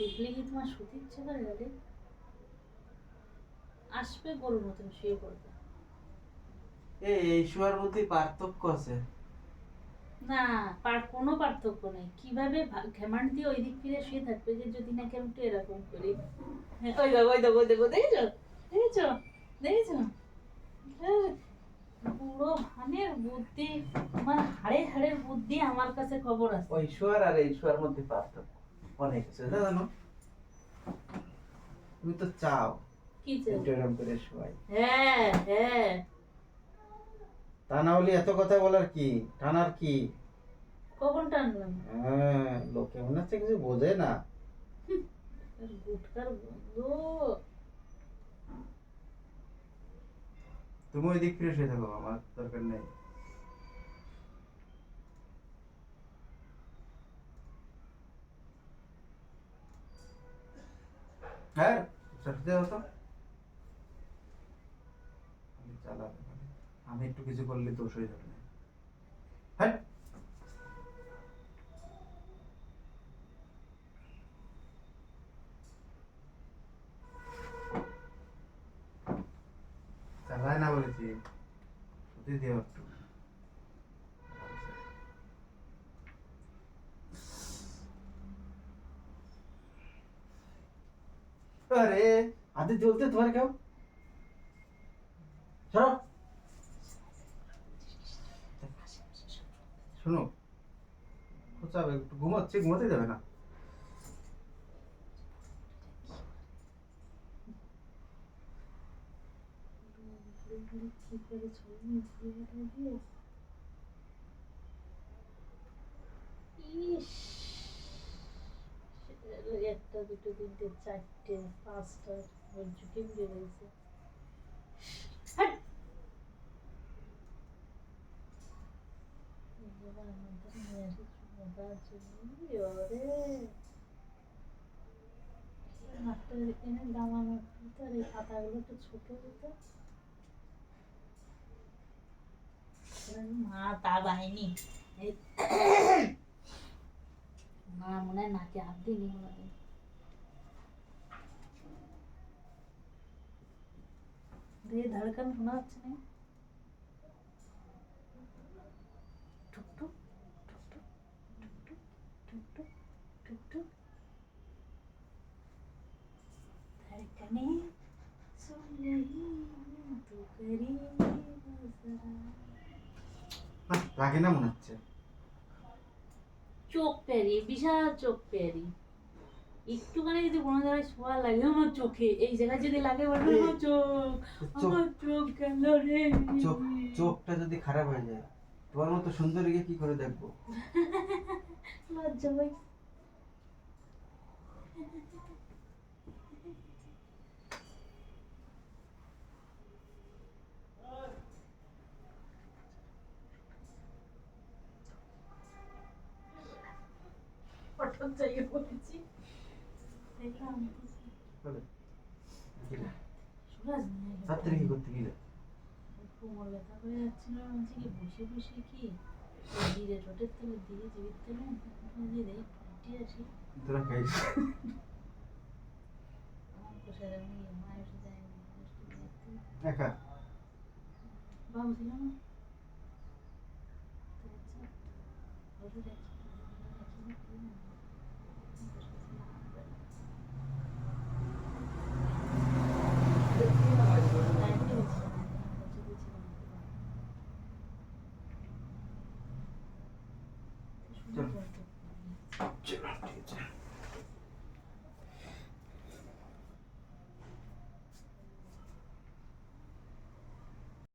দেখলে কি তোমার শুতে ইচ্ছে করে গেলে আসবে গরুর মতন শুয়ে পড়বে। এই শোয়ার মধ্যে পার্থক্য আছে। না পার কোনো পার্থক্য নেই। কীভাবে দিয়ে ওই দিক ফিরে শুয়ে থাকবে যে যদি নাকি আমি একটু এরকম করি? হ্যাঁ, ওই দেখো ওই দেখো দেখো দেখেছ? দেখেছ? দেখেছ? হ্যাঁ, পুরো ভানের বুদ্ধি আমার হাড়ে হাড়ের বুদ্ধি আমার কাছে খবর আছে। ওই শোয়ার আর এই শোয়ার মধ্যে পার্থক্য। অনেক না জানো তুমি তো চাও। কি চাই? এরকম করে শোয়াই হ্যাঁ হ্যাঁ। তা না হলে এত কথা বলার কি? টানার কি? কখন টানলাম হ্যাঁ লোকে মনে হচ্ছে কিছু বোঝে না। গুটকার গন্ধ। তুমি ওই দিক ফিরে শুয়ে থাকো আমার দরকার নেই। হ্যাঁ হতো আমি একটু কিছু করলে দোষ হয়ে যাবে হ্যাঁ। চালায় না বলেছি। দিও একটু। আরে আদি জ্বলতে তোমার কেউ? শোনো খোঁচাবে একটু ঘুমাচ্ছে ঘুমাতে যাবে না। কি করে ছবি দিয়ে? দুটো, তিনটে, চারটে, পাঁচটা বলছো কেমনি রয়েছে ছোট মা, তা মা মনে হয় নাকে হাত দিয়ে নিয়ে দিয়ে ধড়কান শোনা যাচ্ছে না। লাগে না মনে হচ্ছে। চোখ পেরি বিশাল চোখ পেরি। একটুখানি যদি কোনো জায়গায় শোয়া লাগে আমার চোখে। এই জায়গায় যদি লাগে বলবে আমার চোখ আমার চোখ গেল রে। চোখ চোখটা যদি খারাপ হয়ে যায় তোমার মতো সুন্দরীকে কি করে দেখব? লজ্জা ভাই হঠাৎ জায়গায় পড়েছি দেখলাম বলে, কি রে? সুরাজ নিয়ে গেছে। রাত্রে কি করতে গেলে কোমর ব্যথা করে যাচ্ছিল বলছি কি বসে বসে কি জিরে টোটের তেলে দিয়ে জিরের তেলে দিয়ে দেয় ফাটি আসি তোরা খাইস আমার কোষার আমি মায়ের যাই একা বাবু ছিল না তো